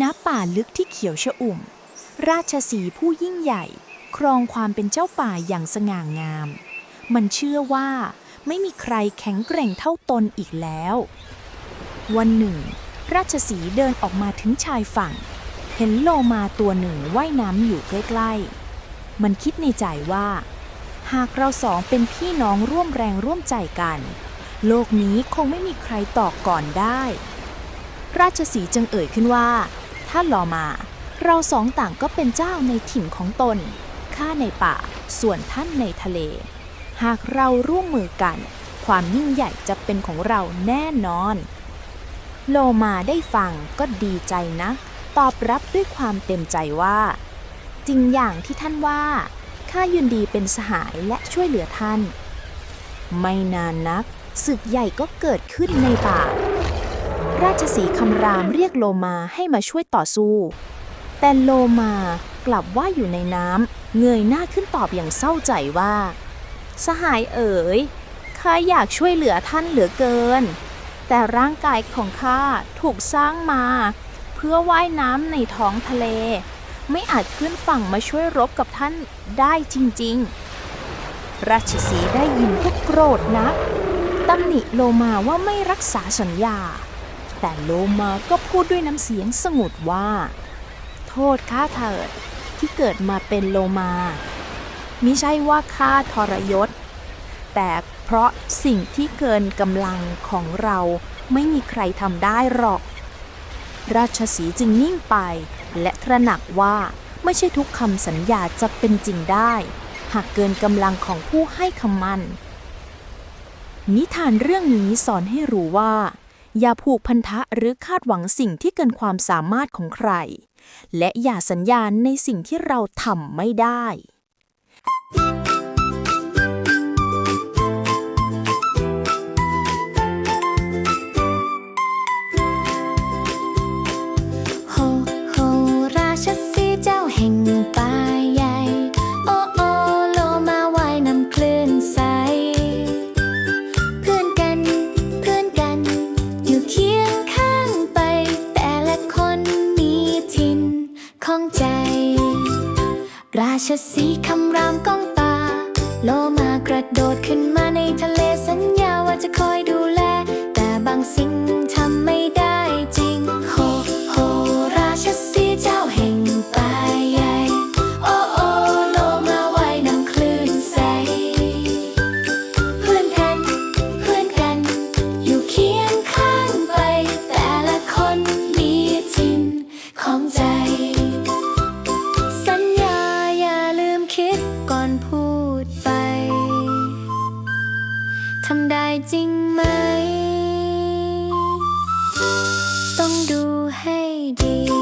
ณป่าลึกที่เขียวชอุ่ม ราชสีห์ผู้ยิ่งใหญ่ ครองความเป็นเจ้าป่าอย่างสง่างาม มันเชื่อว่าไม่มีใครแข็งแกร่งเท่าตนอีกแล้ว วันหนึ่ง ราชสีห์เดินออกมาถึงชายฝั่ง เห็นโลมาตัวหนึ่งว่ายน้ำอยู่ใกล้ๆ มันคิดในใจว่า หากเราสองเป็นพี่น้องร่วมแรงร่วมใจกัน โลกนี้คงไม่มีใครต่อก่อนได้ ราชสีห์จึงเอ่ยขึ้นว่า ถ้านลอมา เราสองต่างก็เป็นเจ้าในถิ่นของตน ข้าในป่า ส่วนท่านในทะเล หากเราร่วมมือกัน ความยิ่งใหญ่จะเป็นของเราแน่นอน โลมาได้ฟังก็ดีใจนะ ตอบรับด้วยความเต็มใจว่า จริงอย่างที่ท่านว่า ข้ายินดีเป็นสหายและช่วยเหลือท่าน ไม่นานนักศึกใหญ่ก็เกิดขึ้นในป่า ราชสีคำรามเรียกโลมาให้มาช่วยต่อสู้ แต่โลมากลับว่าอยู่ในน้ำเงยหน้าขึ้นตอบอย่างเศร้าใจว่า สหายเอ๋ยข้าอยากช่วยเหลือท่านเหลือเกิน แต่ร่างกายของข้าถูกสร้างมา เพื่อว่ายน้ำในท้องทะเล ไม่อาจขึ้นฝั่งมาช่วยรบกับท่านได้จริง ๆ ราชสีได้ยินก็โกรธนักตำหนิโลมาว่าไม่รักษาสัญญา แต่โลมาก็พูดด้วยน้ำเสียงสงุดว่า โทษข้าเถิดที่เกิดมาเป็นโลมา มิใช่ว่าข้าทรยศ แต่เพราะสิ่งที่เกินกำลังของเราไม่มีใครทำได้หรอก ราชสีจึงนิ่งไป และตระหนักว่าไม่ใช่ทุกคำสัญญาจะเป็นจริงได้ หากเกินกำลังของผู้ให้คำมั่น นิทานเรื่องนี้สอนให้รู้ว่า อย่าผูกพันธะหรือคาดหวังสิ่งที่เกินความสามารถของใคร และอย่าสัญญาณในสิ่งที่เราทำไม่ได้ ราชสีคำรามก้องตา โลมากระโดดขึ้นมาในทะเลสัญญาว่าจะคอยดูแล แต่บางสิ่ง ต้องดูให้ดี